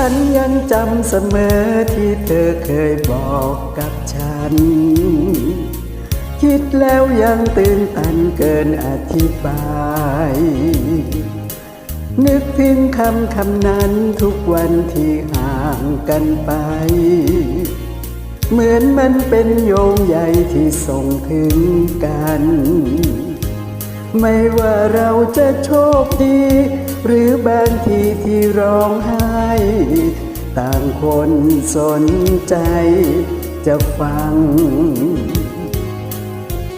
ฉันยังจำเสมอที่เธอเคยบอกกับฉัน คิดแล้วยังตื่นตันเกินอธิบาย นึกถึงคำคำนั้นทุกวันที่ห่างกันไป เหมือนมันเป็นโยงใยที่ส่งถึงกัน ไม่ว่าเราจะโชคดี หรือบางทีที่ร้องไห้ ต่างคนสนใจจะฟัง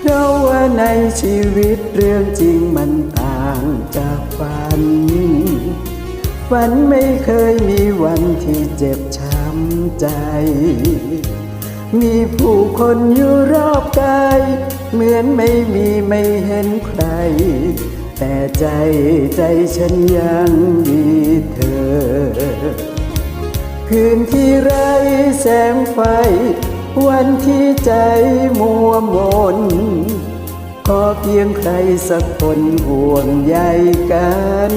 เพราะว่าในชีวิตเรื่องจริงมันต่างจากฝัน ฝันไม่เคยมีวันที่เจ็บช้ำใจ มีผู้คนอยู่รอบกาย เหมือนไม่มีไม่เห็นใคร แต่ใจใจฉันยังมีเธอ คืนที่ไรแสงไฟ วันที่ใจมัวมน ขอเพียงใครสักคนห่วงใยกัน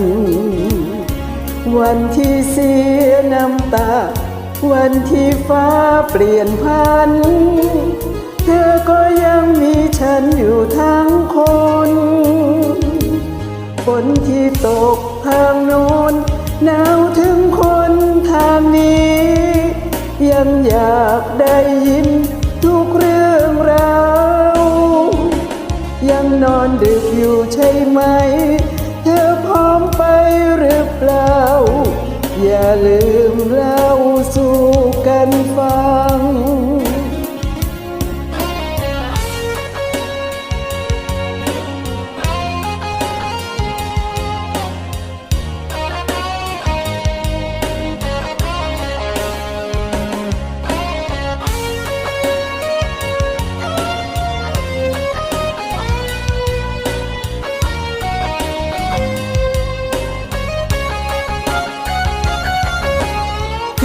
วันที่เสียน้ำตา วันที่ฟ้าเปลี่ยนพัน เธอก็ยังมีฉันอยู่ทั้งคน นที่ตกทางโน้นหนาวถึงคนทางนี้ ยังอยากได้ยินทุกเรื่องราวยังนอนดึกอยู่ใช่ไหม เธอพร้อมไปหรือเปล่า อย่าลืมเล่าสู่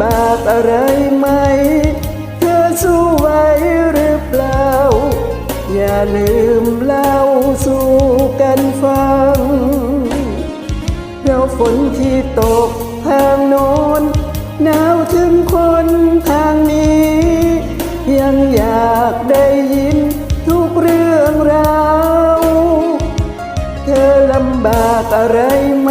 บากอะไรไหม เธอสู้ไหวหรือเปล่า อย่าลืมเล่าสู่กันฟัง เราฝนที่ตกทางโน้นหนาวถึงคนทางนี้ ยังอยากได้ยินทุกเรื่องราว เธอลำบากอะไรไหม